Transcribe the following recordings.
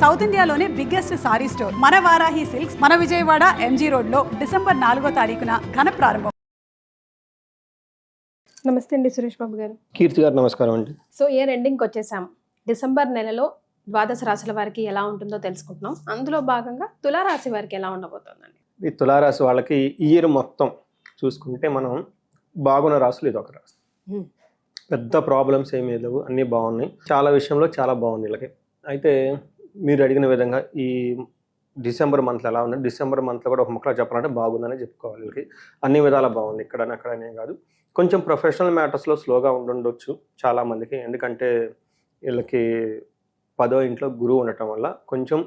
South ఇండియాలోనే biggest sorry store. మన Varahi silks మన విజయవాడ ఎంజీ రోడ్లో డిసెంబర్ నాలుగో తారీఖున ఘన ప్రారంభం. నమస్తే అండి సురేష్ బాబు గారు. కీర్తి గారు నమస్కారం అండి. సో ఇయర్ ఎండింగ్కి వచ్చేసాం. డిసెంబర్ నెలలో ద్వాదశ రాశుల వారికి ఎలా ఉంటుందో తెలుసుకుంటున్నాం. అందులో భాగంగా తులారాశి వారికి ఎలా ఉండబోతోందండి? ఈ తులారాశి వాళ్ళకి ఇయర్ మొత్తం చూసుకుంటే మనం బాగున్న రాసులు ఇది ఒక రాశి. పెద్ద ప్రాబ్లమ్స్ ఏమీ లేవు అన్నీ బాగున్నాయి. చాలా విషయంలో చాలా బాగుంది వీళ్ళకి అయితే మీరు అడిగిన విధంగా ఈ డిసెంబర్ మంత్లో ఎలా ఉంది? డిసెంబర్ మంత్లో కూడా ఒక ముక్కలో చెప్పాలంటే బాగుందని చెప్పుకోవాలి వీళ్ళకి. అన్ని విధాలా బాగుంది ఇక్కడ అక్కడనే కాదు. కొంచెం ప్రొఫెషనల్ మ్యాటర్స్లో స్లోగా ఉండుండొచ్చు చాలా మందికి. ఎందుకంటే వీళ్ళకి పదో ఇంట్లో గురువు ఉండటం వల్ల కొంచెం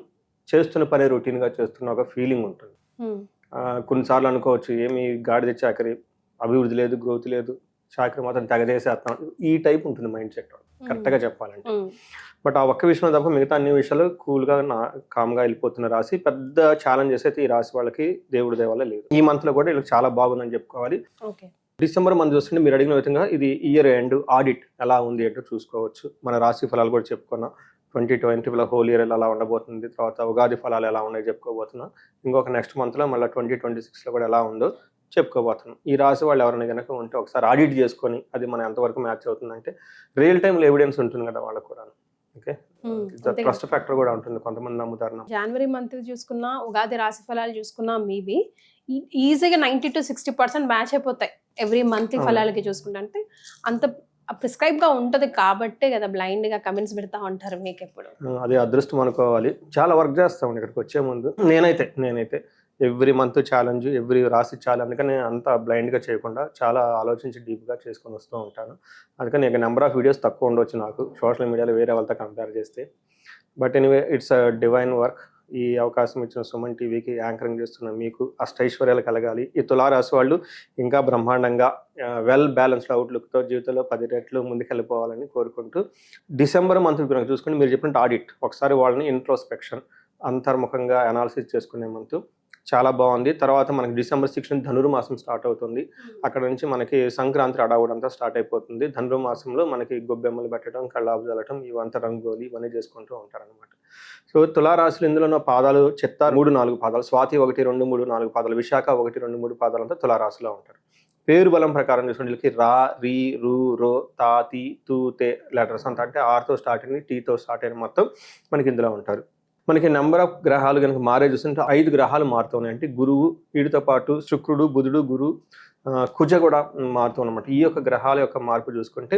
చేస్తున్న పని రొటీన్గా చేస్తున్న ఒక ఫీలింగ్ ఉంటుంది. కొన్నిసార్లు అనుకోవచ్చు ఏమి గాడిద చాకరీ అభివృద్ధి లేదు గ్రోత్ లేదు. చాకరీ మాత్రం తెగదేసేస్తాం. ఈ టైప్ ఉంటుంది మైండ్ సెట్. కరెక్ట్గా చెప్పాలంటే. బట్ ఆ ఒక్క విషయంలో తప్ప మిగతా అన్ని విషయాలు కూల్గా నా కామ్గా వెళ్ళిపోతున్న రాశి పెద్ద ఛాలెంజెస్ అయితే ఈ రాశి వాళ్ళకి దేవుడి దయ వల్ల లేదు. ఈ మంత్లో కూడా వీళ్ళకి చాలా బాగుందని చెప్పుకోవాలి. డిసెంబర్ మంత్ చూస్తుంటే మీరు అడిగిన విధంగా ఇది ఇయర్ ఎండ్ ఆడిట్ ఎలా ఉంది ఏంటో చూసుకోవచ్చు. మన రాశి ఫలాలు కూడా చెప్పుకున్నాం. ట్వంటీ ట్వంటీలో హోల్ ఇయర్ ఎలా ఉండబోతుంది తర్వాత ఉగాది ఫలాలు ఎలా ఉన్నాయో చెప్పుకోబోతున్నాం. ఇంకొక నెక్స్ట్ మంత్లో మళ్ళీ ట్వంటీ ట్వంటీ సిక్స్లో కూడా ఎలా ఉందో చెప్పుకోబోతున్నాం. ఈ రాశి వాళ్ళు ఎవరైనా కనుక ఉంటే ఒకసారి ఆడిట్ చేసుకొని అది మన ఎంతవరకు మ్యాచ్ అవుతుందంటే రియల్ టైంలో ఎవిడెన్స్ ఉంటుంది కదా వాళ్ళకు కూడా ఓకే ట్రస్ట్ ఫ్యాక్టర్ కూడా ఉంటుంది కొంతమంది నమ్ముతారు నమ్మ- జనవరి మంత్ చూసుకున్నా ఉగాది రాశి ఫలాలు చూసుకున్నా మీవి ఈజీగా ninety to sixty percent match అయిపోతాయి ఎవ్రీ మంత్లీ. ఫలాలకి చూసుకుంటే. అంటే అంత ప్రిస్క్రైబ్గా ఉంటది కాబట్టే కదా బ్లైండ్గా కమెంట్స్ పెడతా ఉంటారు మీకు ఎప్పుడు అది అదృష్టం అనుకోవాలి. చాలా వర్క్ చేస్తామండి ఇక్కడికి వచ్చే ముందు. నేనైతే నేనైతే ఎవ్రీ మంత్ ఛాలెంజ్ ఎవ్రీ రాసి ఛాలెంజ్ అందుకని అంత బ్లైండ్గా చేయకుండా చాలా ఆలోచించి డీప్గా చేసుకొని వస్తూ ఉంటాను. అందుకని ఇక నెంబర్ ఆఫ్ వీడియోస్ తక్కువ ఉండొచ్చు నాకు. సోషల్ మీడియాలో వేరే వాళ్ళతో కంపేర్ చేస్తే. But anyway it's a divine work ఈ అవకాశం ఇచ్చిన సుమన్ టీవీకి యాంకరింగ్ చేస్తున్న మీకు అష్టైశ్వర్యాలు కలగాలి. ఈ తులారాశి వాళ్ళు ఇంకా బ్రహ్మాండంగా వెల్ బ్యాలెన్స్డ్ అవుట్లుక్తో జీవితంలో పది రెట్లు ముందుకెళ్ళిపోవాలని కోరుకుంటూ డిసెంబర్ మంత్ కనుక చూసుకుని మీరు చెప్పినట్టు ఆడిట్ ఒకసారి వాళ్ళని ఇంట్రోస్పెక్షన్ అంతర్ముఖంగా అనాలిసిస్ చేసుకునే మంత్. చాలా బాగుంది. తర్వాత మనకి డిసెంబర్ సిక్స్ ధనుర్మాసం స్టార్ట్ అవుతుంది. అక్కడ నుంచి మనకి సంక్రాంతి అడావుడంతా స్టార్ట్ అయిపోతుంది. ధనుర్మాసంలో మనకి గొబ్బెమ్మలు పెట్టడం కళ్ళాపు చల్లటం ఇవంతా రంగోలి ఇవన్నీ చేసుకుంటూ ఉంటారనమాట సో తులారాశులు ఇందులో ఉన్న పాదాలు చెత్త మూడు నాలుగు పాదాలు స్వాతి ఒకటి రెండు మూడు నాలుగు పాదాలు విశాఖ ఒకటి రెండు మూడు పాదాలు అంతా తులారాశిలో ఉంటారు. పేరు బలం ప్రకారం చూసుకుంటే వీళ్ళకి రా రీ రు రో తా తి తూ తే లెటర్స్ అంతా అంటే ఆర్తో స్టార్ట్ అయింది టీతో స్టార్ట్ అయిన మొత్తం మనకి ఇందులో ఉంటారు. మనకి నెంబర్ ఆఫ్ గ్రహాలు కనుక మారే చూస్తుంటే ఐదు గ్రహాలు మారుతున్నాయి అంటే గురువు వీటితో పాటు శుక్రుడు బుధుడు గురు కుజ కూడా మారుతూ అనమాట ఈ యొక్క గ్రహాల యొక్క మార్పు చూసుకుంటే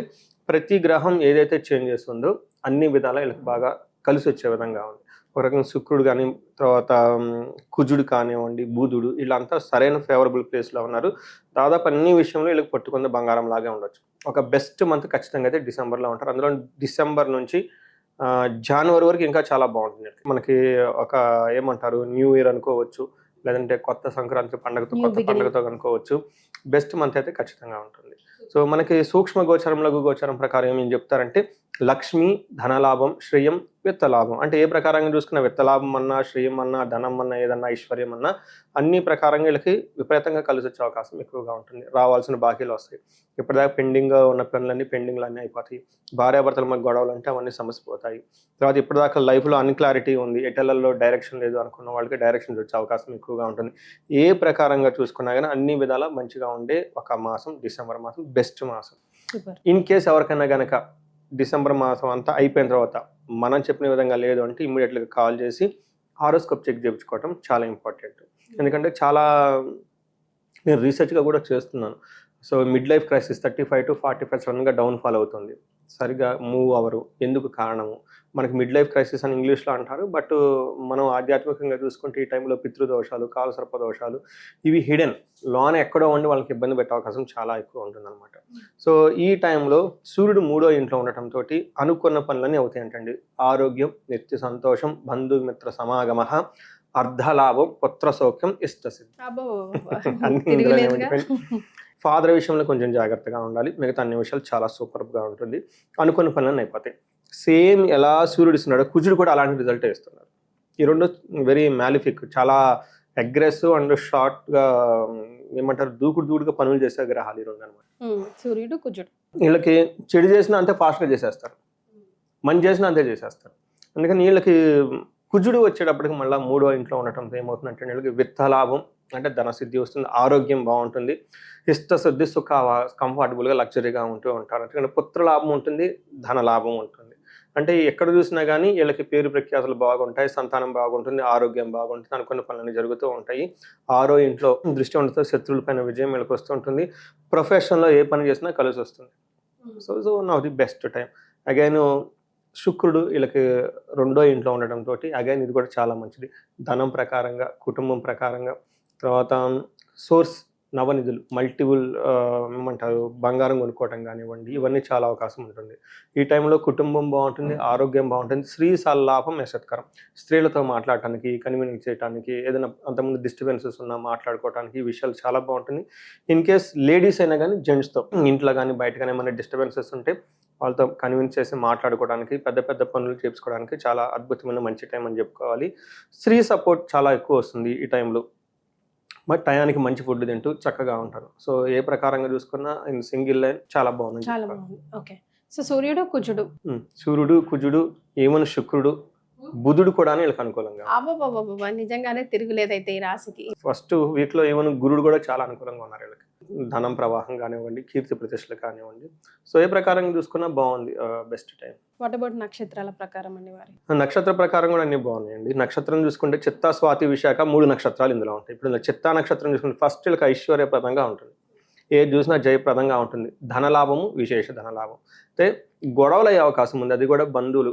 ప్రతి గ్రహం ఏదైతే చేంజ్ చేస్తుందో అన్ని విధాలా వీళ్ళకి బాగా కలిసి వచ్చే విధంగా ఉంది. ఒక రకంగా శుక్రుడు కానీ తర్వాత కుజుడు కానివ్వండి బుధుడు వీళ్ళంతా సరైన ఫేవరబుల్ ప్లేస్లో ఉన్నారు. దాదాపు అన్ని విషయంలో వీళ్ళకి పట్టుకున్న బంగారం లాగే ఉండొచ్చు. ఒక బెస్ట్ మంత్ ఖచ్చితంగా అయితే డిసెంబర్లో ఉంటారు. అందులో డిసెంబర్ నుంచి జనవరి వరకు ఇంకా చాలా బాగుంటుంది మనకి ఒక ఏమంటారు న్యూ ఇయర్ అనుకోవచ్చు లేదంటే కొత్త సంక్రాంతి పండుగతో కొత్త. పండుగతో అనుకోవచ్చు బెస్ట్ మంత్ అయితే ఖచ్చితంగా ఉంటుంది సో మనకి సూక్ష్మ గోచరం లఘు గోచరం ప్రకారం ఏం చెప్తారంటే లక్ష్మి ధనలాభం శ్రేయం విత్తలాభం. అంటే ఏ ప్రకారంగా చూసుకున్న విత్తలాభం అన్నా శ్రేయం అన్నా ధనం అన్నా ఏదన్నా ఐశ్వర్యం అన్నా అన్ని ప్రకారంగా వీళ్ళకి విపరీతంగా కలిసి వచ్చే అవకాశం ఎక్కువగా ఉంటుంది. రావాల్సిన బాకీలు వస్తాయి. ఇప్పటిదాకా పెండింగ్గా ఉన్న పనులన్నీ పెండింగ్లు అన్నీ అయిపోతాయి. భార్యాభర్తల మధ్య గొడవలు అంటే అవన్నీ సమసిపోతాయి. తర్వాత ఇప్పటిదాకా లైఫ్లో అన్క్లారిటీ ఉంది. ఎటలలో డైరెక్షన్ లేదు అనుకున్న వాళ్ళకి డైరెక్షన్ వచ్చే అవకాశం ఎక్కువగా ఉంటుంది. ఏ ప్రకారంగా చూసుకున్నా కానీ అన్ని విధాలా మంచిగా ఉండే ఒక మాసం డిసెంబర్ మాసం బెస్ట్ మాసం. ఇన్ కేస్ ఎవరికైనా కనుక డిసెంబర్ మాసం అంతా అయిపోయిన తర్వాత మనం చెప్పిన విధంగా లేదు అంటే ఇమ్మీడియట్గా కాల్ చేసి హారోస్కోప్ చెక్ చేయించుకోవటం చాలా ఇంపార్టెంట్ ఎందుకంటే చాలా నేను రీసెర్చ్గా కూడా చేస్తున్నాను. So mid life crisis thirty five to forty five సడన్గా డౌన్ ఫాల్ అవుతుంది. సరిగా మూవ్ అవరు. ఎందుకు కారణము? మనకి మిడ్ లైఫ్ క్రైసిస్ అని ఇంగ్లీష్లో అంటారు బట్ మనం ఆధ్యాత్మికంగా చూసుకుంటే ఈ టైంలో పితృదోషాలు కాలసర్ప దోషాలు ఇవి హిడెన్ లోన ఎక్కడో ఉండి వాళ్ళకి ఇబ్బంది పెట్టే అవకాశం చాలా ఎక్కువ ఉంటుందన్నమాట. సో ఈ టైంలో సూర్యుడు మూడో ఇంట్లో ఉండటంతో అనుకున్న పనులన్నీ అవుతాయి అంటండి ఆరోగ్యం నిత్య సంతోషం బంధుమిత్ర సమాగమ అర్ధలాభం పుత్ర సౌఖ్యం ఇష్టసిద్ధి. ఫాదర్ విషయంలో కొంచెం జాగ్రత్తగా ఉండాలి. మిగతా అన్ని విషయాలు చాలా సూపర్గా ఉంటుంది. అనుకున్న పనులన్నీ అయిపోతాయి. సేమ్ ఎలా సూర్యుడు ఇస్తున్నాడో కుజుడు కూడా అలాంటి రిజల్ట్ ఇస్తున్నారు. ఈ రెండు వెరీ మ్యాలిఫిక్ చాలా అగ్రెసివ్ అండ్ షార్ట్గా ఏమంటారు దూకుడు దూకుడుగా పనులు చేసే గ్రహాలు ఈ రెండు అనమాట సూర్యుడు కుజుడు. వీళ్ళకి చెడు చేసినా అంతే ఫాస్ట్గా చేసేస్తారు. మంచి చేసినా అంతే చేసేస్తారు. అందుకని వీళ్ళకి కుజుడు వచ్చేటప్పటికి మళ్ళీ మూడో ఇంట్లో ఉండటంతో ఏమవుతుందంటే వీళ్ళకి విత్త లాభం అంటే ధనసిద్ధి వస్తుంది ఆరోగ్యం బాగుంటుంది ఇష్టశుద్ధి సుఖ కంఫర్టబుల్గా లగ్జరీగా ఉంటూ ఉంటారు. ఎందుకంటే పుత్ర లాభం ఉంటుంది ధన లాభం ఉంటుంది. అంటే ఎక్కడ చూసినా కానీ వీళ్ళకి పేరు ప్రఖ్యాతులు బాగుంటాయి సంతానం బాగుంటుంది ఆరోగ్యం బాగుంటుంది అనుకున్న పనులన్నీ జరుగుతూ ఉంటాయి. ఆరో ఇంట్లో దృష్టి ఉండతో శత్రువుల పైన విజయం వీళ్ళకి వస్తూ ఉంటుంది. ప్రొఫెషన్లో ఏ పని చేసినా కలిసి వస్తుంది. So so now the best time again శుక్రుడు వీళ్ళకి రెండో ఇంట్లో ఉండటంతో అగైన్ ఇది కూడా చాలా మంచిది. ధనం ప్రకారంగా కుటుంబం ప్రకారంగా. తర్వాత సోర్స్ నవనిధులు మల్టిపుల్ ఏమంటారు బంగారం కొనుక్కోవటం కానివ్వండి ఇవన్నీ చాలా అవకాశం ఉంటుంది. ఈ టైంలో కుటుంబం బాగుంటుంది ఆరోగ్యం బాగుంటుంది స్త్రీ సల్లాభం యశత్కరం స్త్రీలతో మాట్లాడటానికి కన్వీనియన్స్ చేయడానికి ఏదైనా అంతకుముందు డిస్టర్బెన్సెస్ ఉన్నా మాట్లాడుకోవడానికి ఈ విషయాలు చాలా బాగుంటుంది. ఇన్ కేస్ లేడీస్ అయినా కానీ జెంట్స్తో ఇంట్లో కానీ బయట కానీ ఏమైనా డిస్టర్బెన్సెస్ ఉంటే వాళ్ళతో కన్విన్స్ చేసి మాట్లాడుకోవడానికి పెద్ద పెద్ద పనులు చేసుకోవడానికి చాలా అద్భుతమైన మంచి టైం అని చెప్పుకోవాలి. స్త్రీ సపోర్ట్ చాలా ఎక్కువ వస్తుంది ఈ టైంలో. బట్ టయానికి మంచి ఫుడ్ తింటూ చక్కగా ఉంటారు. సో ఏ ప్రకారంగా చూసుకున్నా ఇన్ సింగిల్ లైన్ చాలా బాగుంది. చాలా బాగుంది. ఓకే. సో సూర్యుడు కుజుడు. సూర్యుడు కుజుడు ఏమని శుక్రుడు బుధుడు కూడా వీళ్ళకి అనుకూలంగా. నిజంగానే తిరుగులేదైతే ఈ రాశికి. ఫస్ట్ వీటిలో ఏమైనా గురుడు కూడా చాలా అనుకూలంగా ఉన్నారు వీళ్ళకి. ధనం ప్రవాహం కానివ్వండి కీర్తి ప్రతిష్టలు కానివ్వండి. సో ఏ ప్రకారంగా చూసుకున్నా బాగుంది బెస్ట్ టైం వాట్ అబౌట్ నక్షత్రాల ప్రకారం అండి వారి? నక్షత్ర ప్రకారం కూడా అన్ని బాగున్నాయండి. నక్షత్రం చూసుకుంటే చిత్తా స్వాతి విశాఖ మూడు నక్షత్రాలు ఇందులో ఉంటాయి. ఇప్పుడు చిత్తా నక్షత్రం చూసుకుంటే ఫస్ట్ వీళ్ళకి ఐశ్వర్యప్రదంగా ఉంటుంది. ఏది చూసినా జయప్రదంగా ఉంటుంది. ధనలాభము విశేష ధనలాభం. అయితే గొడవలు అయ్యే అవకాశం ఉంది. అది కూడా బంధువులు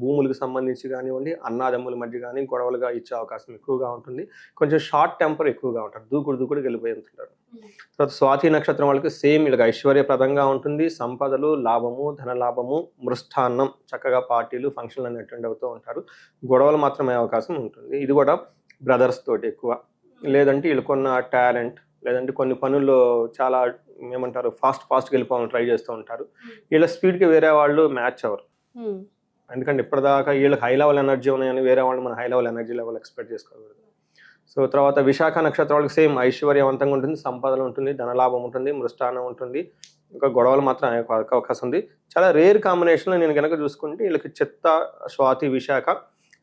భూములకు సంబంధించి కానివ్వండి అన్నాదమ్ముల మధ్య కానీ గొడవలుగా ఇచ్చే అవకాశం ఎక్కువగా ఉంటుంది. కొంచెం షార్ట్ టెంపర్ ఎక్కువగా ఉంటారు. దూకుడు దూకుడు వెళ్ళిపోయి ఉంటుంటారు. తర్వాత స్వాతి నక్షత్రం వాళ్ళకి సేమ్ వీళ్ళకి ఐశ్వర్యప్రదంగా ఉంటుంది. సంపదలు లాభము ధన లాభము మృష్టాన్నం చక్కగా పార్టీలు ఫంక్షన్లు అన్ని అటెండ్ అవుతూ ఉంటారు. గొడవలు మాత్రమే అవకాశం ఉంటుంది. ఇది కూడా బ్రదర్స్ తోటి ఎక్కువ. లేదంటే వీళ్ళకున్న టాలెంట్ లేదంటే కొన్ని పనుల్లో చాలా ఏమంటారు ఫాస్ట్ ఫాస్ట్గా వెళ్ళిపోవాలని ట్రై చేస్తూ ఉంటారు. వీళ్ళ స్పీడ్కి వేరే వాళ్ళు మ్యాచ్ అవ్వరు. Hmm. ఎందుకంటే ఇప్పటిదాకా వీళ్ళకి హై లెవెల్ ఎనర్జీ ఉన్నాయని వేరే వాళ్ళు మన high level energy level expect చేసుకోకూడదు. సో తర్వాత విశాఖ నక్షత్రం వాళ్ళకి సేమ్ ఐశ్వర్యవంతంగా ఉంటుంది సంపదలు ఉంటుంది ధనలాభం ఉంటుంది మృష్టానం ఉంటుంది. ఇంకా గొడవలు మాత్రం అవకాశం ఉంది. చాలా రేర్ కాంబినేషన్లో నేను కనుక చూసుకుంటే వీళ్ళకి చిత్త స్వాతి విశాఖ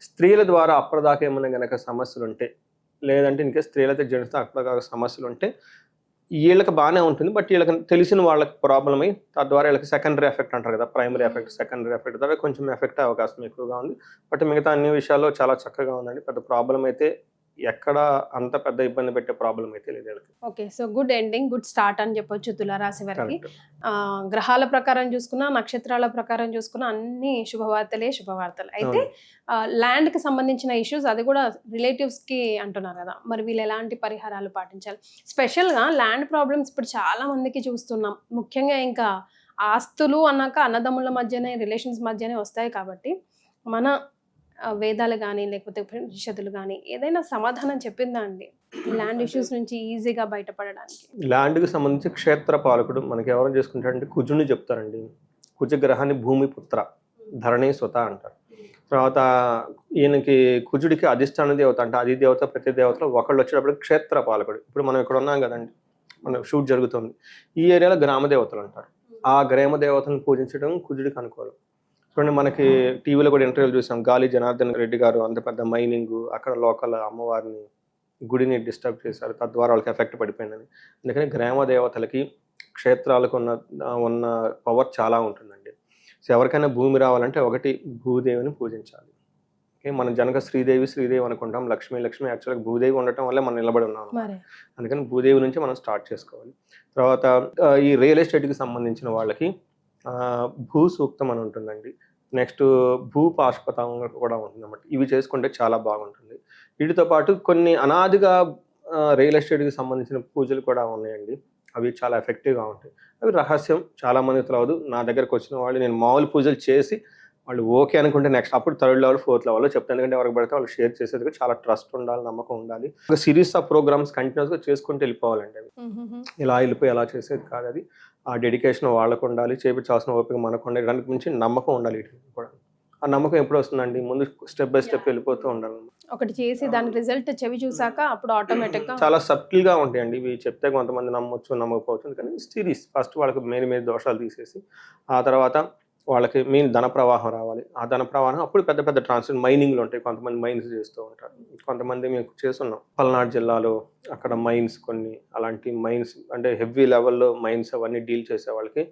స్త్రీల ద్వారా అప్పటిదాకా ఏమైనా కనుక సమస్యలు ఉంటే లేదంటే ఇంకా స్త్రీలతో జెంట్స్తో అక్కడ సమస్యలు ఉంటే వీళ్ళకి బాగానే ఉంటుంది. బట్ వీళ్ళకి తెలిసిన వాళ్ళకి ప్రాబ్లం అయ్యి తద్వారా వీళ్ళకి సెకండరీ ఎఫెక్ట్ అంటారు కదా ప్రైమరీ ఎఫెక్ట్ సెకండరీ ఎఫెక్ట్ ద్వారా కొంచెం ఎఫెక్ట్ అవకాశం ఎక్కువగా ఉంది. బట్ మిగతా అన్ని విషయాల్లో చాలా చక్కగా ఉందండి. పెద్ద ప్రాబ్లం అయితే ఎక్కడ అంత పెద్ద ఇబ్బంది పెట్టే ప్రాబ్లం అయితే లేదు వీళ్ళకి. Okay so good ending good start అని చెప్పొచ్చు తులారాశి వారికి. గ్రహాల ప్రకారం చూసుకున్నా నక్షత్రాల ప్రకారం చూసుకున్నా అన్ని శుభవార్తలే శుభవార్తలు. అయితే ల్యాండ్కి సంబంధించిన ఇష్యూస్ అది కూడా రిలేటివ్స్కి అంటున్నారు కదా. మరి వీళ్ళు ఎలాంటి పరిహారాలు పాటించాలి? స్పెషల్గా ల్యాండ్ ప్రాబ్లమ్స్ ఇప్పుడు చాలా మందికి చూస్తున్నాం. ముఖ్యంగా ఇంకా ఆస్తులు అన్నాక అన్నదమ్ముల మధ్యనే రిలేషన్స్ మధ్యనే వస్తాయి కాబట్టి మన వేదాలు కానీ లేకపోతే ఉపనిషత్తులు కానీ ఏదైనా సమాధానం చెప్పిందా అండి? ల్యాండ్ ఇష్యూస్ నుంచి ఈజీగా బయటపడడానికి. ల్యాండ్కి సంబంధించి క్షేత్ర పాలకుడు మనకి ఎవరు చేసుకుంటారంటే కుజుని చెప్తారండి. కుజ గ్రహాన్ని భూమి పుత్ర ధరణి స్వత అంటారు. తర్వాత ఈయనకి కుజుడికి అధిష్టాన దేవత అంటే అధి దేవత ప్రతి దేవతలో ఒకళ్ళు వచ్చేటప్పుడు క్షేత్ర పాలకుడు. ఇప్పుడు మనం ఇక్కడ ఉన్నాం కదండి మన షూట్ జరుగుతుంది. ఈ ఏరియాలో గ్రామ దేవతలు అంటారు. ఆ గ్రామ దేవతలను పూజించడం కుజుడికి అనుకూలం. చూడండి మనకి టీవీలో కూడా ఇంటర్వ్యూలు చూసాం. గాలి జనార్దన్ రెడ్డి గారు అంత పెద్ద మైనింగ్ అక్కడ లోకల్ అమ్మవారిని గుడిని డిస్టర్బ్ చేశారు. తద్వారా వాళ్ళకి ఎఫెక్ట్ పడిపోయిందని. అందుకని గ్రామ దేవతలకి క్షేత్రాలకు ఉన్న ఉన్న పవర్ చాలా ఉంటుందండి. సో ఎవరికైనా భూమి రావాలంటే ఒకటి భూదేవిని పూజించాలి. ఓకే మనం జనక శ్రీదేవి శ్రీదేవి అనుకుంటాం. లక్ష్మి లక్ష్మి యాక్చువల్గా భూదేవి ఉండటం వల్ల మనం నిలబడి ఉన్నాం అందుకని భూదేవి నుంచి మనం స్టార్ట్ చేసుకోవాలి. తర్వాత ఈ రియల్ ఎస్టేట్కి సంబంధించిన వాళ్ళకి భూ సూక్తం అని ఉంటుందండి. నెక్స్ట్ భూ పాశుపతం కూడా ఉంటుంది అన్నమాట ఇవి చేసుకుంటే చాలా బాగుంటుంది. వీటితో పాటు కొన్ని అనాదిగా రియల్ ఎస్టేట్కి సంబంధించిన పూజలు కూడా ఉన్నాయండి. అవి చాలా ఎఫెక్టివ్గా ఉంటాయి. అవి రహస్యం చాలా మంది తెలియదు నా దగ్గరకు వచ్చిన వాళ్ళు నేను మామూలు పూజలు చేసి వాళ్ళు ఓకే అనుకుంటే నెక్స్ట్ అప్పుడు థర్డ్ లెవెల్ ఫోర్త్ లెవెల్లో చెప్తాను. ఎందుకంటే ఎవరికి పడితే వాళ్ళు షేర్ చేసేందుకు చాలా ట్రస్ట్ ఉండాలి నమ్మకం ఉండాలి. ఒక సిరీస్ ఆఫ్ ప్రోగ్రామ్స్ కంటిన్యూస్గా చేసుకుంటూ వెళ్ళిపోవాలండి అవి. ఇలా వెళ్ళిపోయి ఎలా చేసేది కాదు అది. ఆ డెడికేషన్ వాళ్ళకు ఉండాలి చేపించాల్సిన ఓపిక మనకు ఉండాలి దానికి మించి నమ్మకం ఉండాలి వీటికి కూడా. ఆ నమ్మకం ఎప్పుడు వస్తుందండి? ముందు స్టెప్ బై స్టెప్ వెళ్ళిపోతూ ఉండాలి. ఒకటి చేసి దాని రిజల్ట్ చెవి చూసాక అప్పుడు ఆటోమేటిక్ చాలా subtle గా ఉంటాయండి. ఇవి చెప్తే కొంతమంది నమ్మొచ్చు నమ్మకపోవచ్చు. కానీ సిరీస్ ఫస్ట్ వాళ్ళకి మేలు మేలు దోషాలు తీసేసి ఆ తర్వాత వాళ్ళకి మెయిన్ ధన ప్రవాహం రావాలి. ఆ ధన ప్రవాహం అప్పుడు పెద్ద పెద్ద ట్రాన్స్ఫర్ మైనింగ్లు ఉంటాయి. కొంతమంది మైన్స్ చేస్తూ ఉంటారు. కొంతమంది మేము చేస్తున్నాం. పల్నాడు జిల్లాలో అక్కడ మైన్స్ కొన్ని అలాంటి మైన్స్ అంటే హెవీ లెవెల్లో మైన్స్ అవన్నీ డీల్ చేసే వాళ్ళకి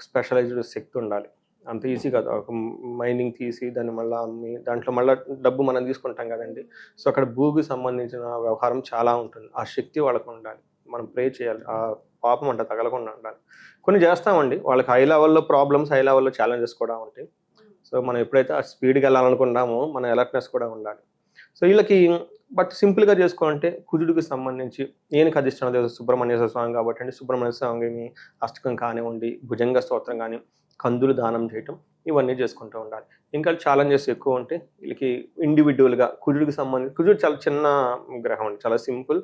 స్పెషలైజ్డ్ శక్తి ఉండాలి. అంత ఈజీ కాదు. ఒక మైనింగ్ తీసి దాన్ని మళ్ళీ అమ్మి దాంట్లో మళ్ళీ డబ్బు మనం తీసుకుంటాం కదండి. సో అక్కడ భూకి సంబంధించిన వ్యవహారం చాలా ఉంటుంది. ఆ శక్తి వాళ్ళకు ఉండాలి. మనం ప్రే చేయాలి. ఆ పాపం అంట తగలకుండా ఉండాలి. కొన్ని చేస్తామండి. వాళ్ళకి హై లెవెల్లో ప్రాబ్లమ్స్ హై లెవెల్లో ఛాలెంజెస్ కూడా ఉంటాయి. సో మనం ఎప్పుడైతే ఆ స్పీడ్కి వెళ్ళాలనుకుంటామో మన అలర్ట్నెస్ కూడా ఉండాలి. సో వీళ్ళకి బట్ సింపుల్గా చేసుకోవాలంటే కుజుడికి సంబంధించి నేను కదిష్టం లేదు సుబ్రహ్మణ్యేశ్వర స్వామి కాబట్టి అండి. సుబ్రహ్మణ్య స్వామిని అష్టకం కానివ్వండి భుజంగ స్తోత్రం కానీ కందులు దానం చేయటం ఇవన్నీ చేసుకుంటూ ఉండాలి. ఇంకా ఛాలెంజెస్ ఎక్కువ ఉంటే వీళ్ళకి ఇండివిజువల్గా కుజుడికి సంబంధించి కుజుడు చాలా చిన్న గ్రహం అండి చాలా సింపుల్.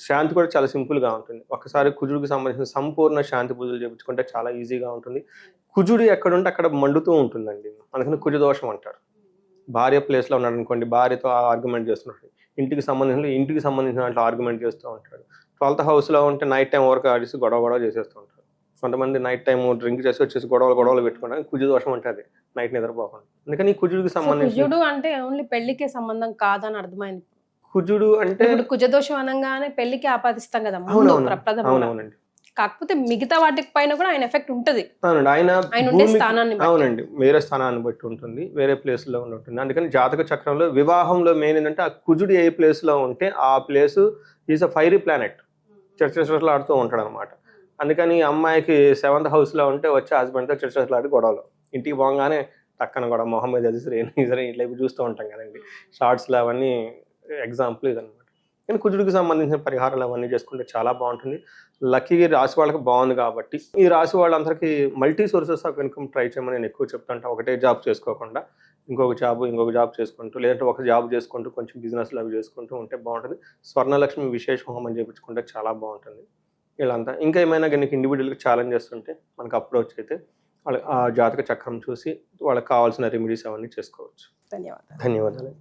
శాంతి కూడా చాలా సింపుల్గా ఉంటుంది. ఒకసారి కుజుడికి సంబంధించిన సంపూర్ణ శాంతి పూజలు చేయించుకుంటే చాలా ఈజీగా ఉంటుంది. కుజుడు ఎక్కడుంటే అక్కడ మండుతూ ఉంటుందండి. అందుకని కుజ దోషం అంటారు. భార్య ప్లేస్లో ఉన్నాడు అనుకోండి భార్యతో ఆర్గ్యుమెంట్ చేస్తున్నాడు. ఇంటికి సంబంధించిన ఇంటికి సంబంధించిన ఆర్గ్యుమెంట్ చేస్తూ ఉంటాడు. ట్వెల్త్ హౌస్లో ఉంటే నైట్ టైం వరకు ఆడిసి గొడవ గొడవ చేసేస్తూ ఉంటారు కొంతమంది నైట్ టైం డ్రింక్ చేసి వచ్చేసి గొడవలు గొడవలు పెట్టుకుంటారు కుజు దోషం ఉంటుంది నైట్ నిద్రపోకుండా అందుకని కుజుడికి సంబంధించి కుజుడు అంటే ఓన్లీ పెళ్ళికే సంబంధం కాదని అర్థమైంది. కుజుడు అంటే కుజదోషం అనగానే పెళ్ళికి ఆపాదిస్తాం కదా. అవునవునండి కాకపోతే మిగతా వాటికి పైన కూడా ఆయన ఎఫెక్ట్ ఉంటది. అవునండి ఆయన స్థానాన్ని. అవునండి వేరే స్థానాన్ని బట్టి ఉంటుంది వేరే ప్లేస్లో ఉంటుంది. అందుకని జాతక చక్రంలో వివాహంలో మెయిన్ ఏంటంటే ఆ కుజుడు ఏ ప్లేస్లో ఉంటే ఆ place is a fiery planet చర్చలు ఆడుతూ ఉంటాడు అనమాట అందుకని ఈ అమ్మాయికి సెవెంత్ హౌస్లో ఉంటే వచ్చే హస్బెండ్తో చర్చలు గొడవలు. ఇంటికి పోగానే టక్కన కూడా మొహమ్మద్ అజీజ్ సరే ఇట్లా ఇవి చూస్తూ ఉంటాం కదండి. షార్ట్స్లో అవన్నీ ఎగ్జాంపుల్ ఇదనమాట కానీ కుజుడికి సంబంధించిన పరిహారాలు అవన్నీ చేసుకుంటే చాలా బాగుంటుంది. లక్కీ రాశి వాళ్ళకి బాగుంది కాబట్టి ఈ రాశి వాళ్ళందరికీ multi sources of income try చేయమని నేను ఎక్కువ చెప్తుంటా. ఒకటే జాబ్ చేసుకోకుండా ఇంకొక జాబ్ ఇంకొక జాబ్ చేసుకుంటూ లేదంటే ఒక జాబ్ చేసుకుంటూ కొంచెం బిజినెస్లు అవి చేసుకుంటూ ఉంటే బాగుంటుంది. స్వర్ణలక్ష్మి విశేష హోమం చేయించుకుంటే చాలా బాగుంటుంది. వీళ్ళంతా. ఇంకా ఏమైనా కానీ ఇండివిజువల్గా ఛాలెంజ్ చేస్తుంటే మనకు అప్రోచ్ అయితే వాళ్ళ ఆ జాతక చక్రం చూసి వాళ్ళకి కావాల్సిన రెమెడీస్ అవన్నీ చేసుకోవచ్చు. ధన్యవాదాలు. ధన్యవాదాలు.